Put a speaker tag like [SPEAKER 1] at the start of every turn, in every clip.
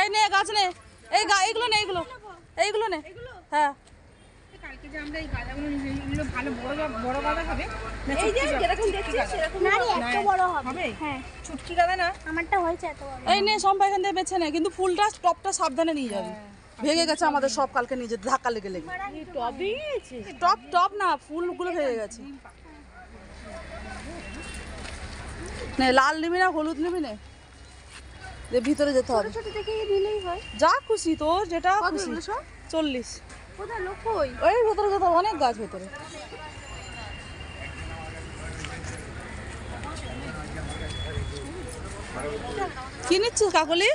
[SPEAKER 1] এই নে গাছ নে। এই গা এইগুলো নে এইগুলো। এইগুলো নে। হ্যাঁ।
[SPEAKER 2] কালকে যে আমরা এই গাঁদাগুলো নিয়ে যাই, এগুলো ভালো বড় বড় গাঁদা হবে
[SPEAKER 3] এই যে যেরকম দেখছিস সেরকম না এত বড় হবে
[SPEAKER 2] হবে
[SPEAKER 3] হ্যাঁ
[SPEAKER 2] চুটকি গাঁদা না
[SPEAKER 3] আমারটা হয়েছে এত বড়
[SPEAKER 1] এই নে সম্পা এখান থেকে বেছে নে। কিন্তু ফুলটা টপটা সাবধানে নিয়ে যাবে। ভেঙে গেছে আমাদের সব কালকে নিয়ে যেতে ধাক্কা লেগে লেগে। টপ টপ না ফুলগুলো ভেঙে গেছে। নে লাল নিবি না হলুদ নিবি না। ভিতরে যেতে হবে।
[SPEAKER 3] ছোট দেখে দিলেই হয়।
[SPEAKER 1] যা খুশি তোর যেটা খুশি। চল্লিশ।
[SPEAKER 3] কোথায়? লোক কই?
[SPEAKER 1] ওই ভেতরে যেতে অনেক গাছ ভেতরে। কি নিচ্ছিস কাকলি?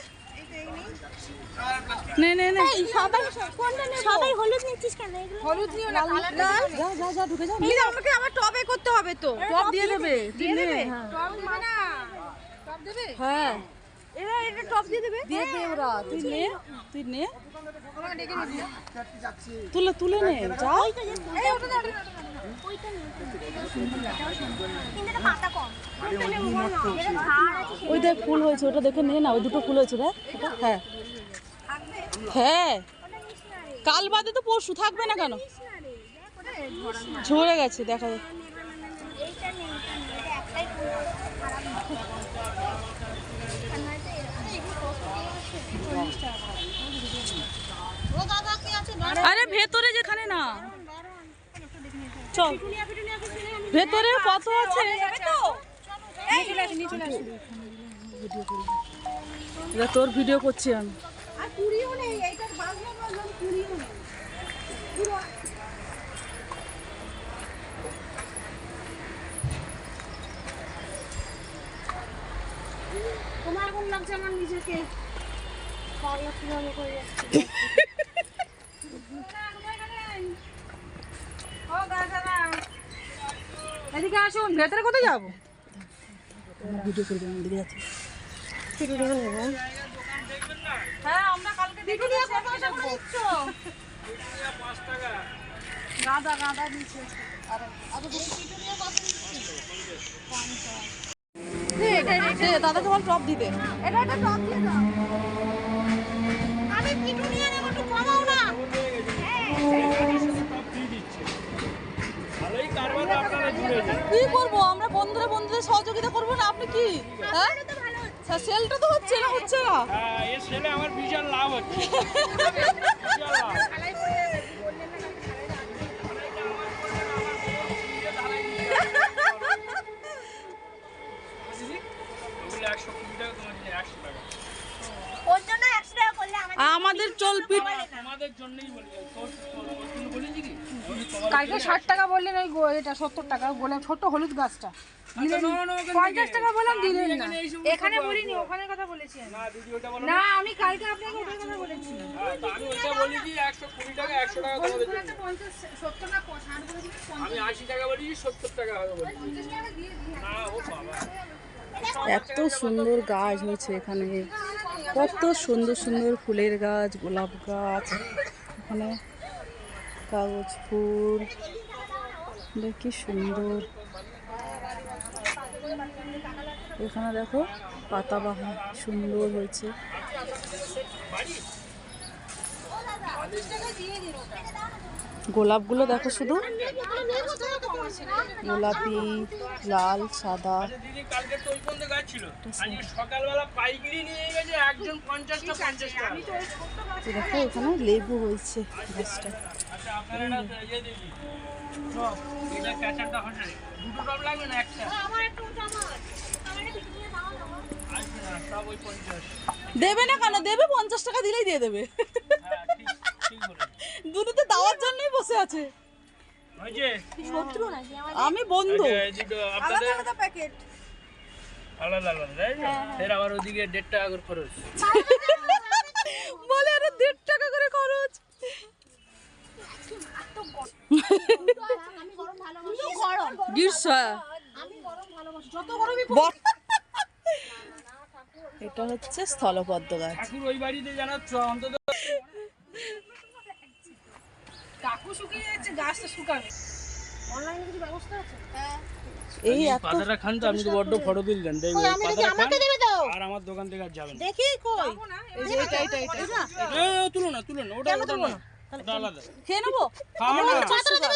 [SPEAKER 1] নে নে নে
[SPEAKER 3] সবাই কোনটা নেব? সবাই হলুদ নিচ্ছিস কেন? এগুলো
[SPEAKER 2] হলুদ নিও না কালার
[SPEAKER 1] যা যা যা ঢুকে
[SPEAKER 2] এই আমাকে আমার টবে করতে হবে তো।
[SPEAKER 1] টপ দিয়ে দেবে দিয়ে দেবে।
[SPEAKER 2] টব দেবে না। টব দেবে?
[SPEAKER 1] হ্যাঁ।
[SPEAKER 2] এরা এটা টব দিয়ে দেবে?
[SPEAKER 1] দেবে ওরা। তুই নে তুই নে। তুলে তুলে নে যা
[SPEAKER 2] এই ওটা দাও,
[SPEAKER 1] ওই দেখ ফুল হয়েছে ওটা দেখে নে না ওই দুটো ফুল হয়েছে দেখ। হ্যাঁ। হ্যাঁ। কাল বাদে তো পরশু থাকবে না কেন?
[SPEAKER 3] ঝরা
[SPEAKER 1] গেছে দেখা
[SPEAKER 3] না আর
[SPEAKER 1] ভেতরে যেখানে না। চল। ভেতরে কত আছে? তোর ভিডিও করছি আমি।
[SPEAKER 3] কুড়িও নেই এইটার বাজনা বাজলাম কুড়িও নেই। পুরো তোমার এখন লাগছে আমার নিজেকে পাগলা কীভাবে করে যাচ্ছে।
[SPEAKER 2] ও এদিকে আসুন ভেতরে কোথায় যাব?
[SPEAKER 1] ভিডিও করব আমি দিকে যাচ্ছি।
[SPEAKER 2] হ্যাঁ আমরা কালকে দেখে নিয়ে কত টাকা
[SPEAKER 3] গাদা গাদা দিচ্ছে
[SPEAKER 1] দে দাদাকে বল। টপ দিতে
[SPEAKER 3] এটা একটা টপ দিয়ে দাও। আমি পিটুনিয়া নেব একটু কমাও না।
[SPEAKER 1] কি করব? আমরা বন্ধুরা বন্ধুদের সহযোগিতা করব না? আপনি কি? হ্যাঁ? হ্যাঁ, সেলটা তো হচ্ছে না হচ্ছে না?
[SPEAKER 4] হ্যাঁ, এর ছেলে আমার বিশাল লাভ হচ্ছে।
[SPEAKER 1] আমাদের চল পিট
[SPEAKER 4] তোমাদের জন্যই বলি তোর বলেছি কি?
[SPEAKER 2] কালকে ষাট টাকা বললেন ওই গো- এটা সত্তর টাকা গোলাপ ছোট্ট হলুদ গাছটা। পঞ্চাশ টাকা বললাম দিলেন না।
[SPEAKER 4] এখানে।
[SPEAKER 2] বলিনি ওখানে কথা বলেছি
[SPEAKER 4] না বলো।
[SPEAKER 2] আমি কালকে আপনাকে ওটার কথা বলেছি।
[SPEAKER 1] এত সুন্দর গাছ হয়েছে এখানে। কত সুন্দর সুন্দর ফুলের গাছ গোলাপ গাছ এখানে। কাগজ ফুল। দেখ কি সুন্দর। এখানে দেখো পাতাবাহার সুন্দর হয়েছে। গোলাপগুলো দেখো শুধু। গোলাপি লাল সাদা। দেখো এখানে লেবু হয়েছে গাছটা
[SPEAKER 4] ইয়ে দিবি। টপ এটা ক্যাচারটা হচ্ছে দুটো টপ লাগবে না
[SPEAKER 1] কেন? দেবে পঞ্চাশ টাকা দিলেই দিয়ে দেবে।
[SPEAKER 4] হ্যাঁ ঠিক ঠিক বলে
[SPEAKER 1] দুটোতে দেওয়ার জন্যই বসে আছে। আমি বন্ধু।
[SPEAKER 3] আলাদা প্যাকেট
[SPEAKER 4] আলাদা আলাদা তাই তো? ফের আবার ওদিকে দেড় টাকা করে খরচ।
[SPEAKER 1] গ্রীষ্মা
[SPEAKER 3] আমি গরম ভালোবাসি যত গরমই
[SPEAKER 1] বর- এটা হচ্ছে স্থলপদ্ম গাছ।
[SPEAKER 4] ওই বাড়িতে জানাচ্ছ অন্তত
[SPEAKER 2] কাকু শুকিয়ে যাচ্ছে গাছটা শুকাবে। অনলাইনে কিছু ব্যবস্থা আছে?
[SPEAKER 1] এই
[SPEAKER 4] এই পাতাটা খান তো আপনি তো বড্ড ফটো তাই পাতাটা খান আর আমার দোকান থেকে আর যাবেন।
[SPEAKER 2] দেখি কই?
[SPEAKER 1] এই যে এটা এটা এটা।
[SPEAKER 4] তুলো না তুলো না ওটা ওটা না?
[SPEAKER 1] খেয়ে নেব?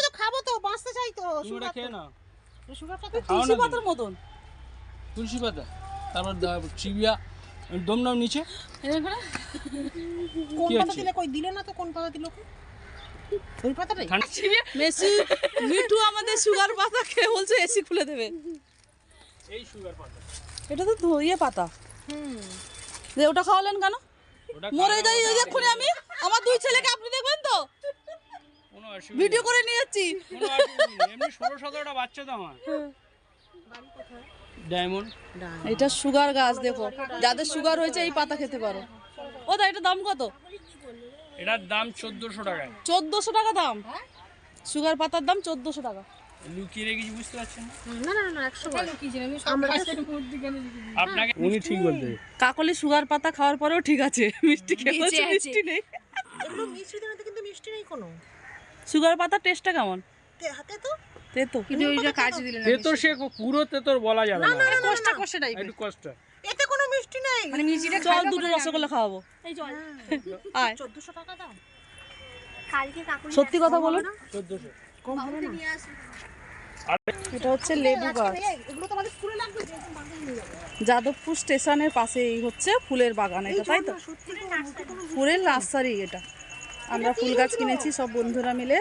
[SPEAKER 2] তো খাব তো বাঁচতে চাই তো।
[SPEAKER 4] খেয়ে নাও।
[SPEAKER 2] সুগার পাতা
[SPEAKER 4] খাও
[SPEAKER 1] তুলসি
[SPEAKER 4] না
[SPEAKER 1] পাতার মতন।
[SPEAKER 4] তুলসী পাতা তারপর চিবিয়া দম নাও নিচে।
[SPEAKER 2] কোন পাতা দিলে কই দিলে না তো কোন পাতা দিল ওই পাতাটাই।
[SPEAKER 1] মেসি মিঠু আমাদের সুগার পাতা খেয়ে বলছে এসি খুলে দেবে।
[SPEAKER 4] এই সুগার পাতা।
[SPEAKER 1] এটা তো ধইয়ে পাতা। যে ওটা খাওয়ালেন কেন? মরে যাই এক্ষুনি আমি। আমার দুই ছেলেকে আপনি দেখবেন তো
[SPEAKER 4] কোনো অসুবিধা
[SPEAKER 1] ভিডিও করে নিয়ে যাচ্ছি।
[SPEAKER 4] এমনি ষোলো সতেরোটা বাচ্চা তো আমার। ডায়মন্ড।
[SPEAKER 1] এটা সুগার গাছ দেখো। যাদের সুগার হয়েছে এই পাতা খেতে পারো। ও দা এটা দাম কত?
[SPEAKER 4] এটার দাম চোদ্দোশো
[SPEAKER 1] চোদ্দোশো টাকা দাম? সুগার পাতার দাম চোদ্দোশো টাকা।
[SPEAKER 4] লুকিয়ে রেখেছি বুঝতে পারছেন না?
[SPEAKER 2] না না না একশো
[SPEAKER 4] আপনাকে উনি ঠিক বলতে
[SPEAKER 1] কাকলি সুগার পাতা খাওয়ার পরেও ঠিক আছে। মিষ্টি খেয়ে মিষ্টি নেই।
[SPEAKER 2] মিষ্টি কিন্তু মিষ্টি নেই কোনো।
[SPEAKER 1] সুগার পাতার টেস্টটা কেমন?
[SPEAKER 2] তে- হাতে তো
[SPEAKER 1] তেতো।
[SPEAKER 4] সে পুরো তেতর বলা যাবে না
[SPEAKER 1] কষ্টা কষ্টে টাইপের
[SPEAKER 4] একটু কষ্ট।
[SPEAKER 2] এতে কোনো মিষ্টি নেই। মানে মিষ্টিটা
[SPEAKER 1] চল দুটো রসগোল্লা খাওয়াবো। আয়।
[SPEAKER 2] চোদ্দশো টাকা দাম
[SPEAKER 3] কালকে কাকুলি
[SPEAKER 1] সত্যি কথা এটা হচ্ছে লেবু গাছ।
[SPEAKER 2] এগুলো তো আমাদের স্কুলে লাগবে যে একদম বাগানে নিয়ে যাব।
[SPEAKER 1] যাদবপুর স্টেশনের পাশে হচ্ছে ফুলের বাগান এটা তাই তো? ফুলের নার্সারি এটা। আমরা ফুল গাছ কিনেছি সব বন্ধুরা মিলে।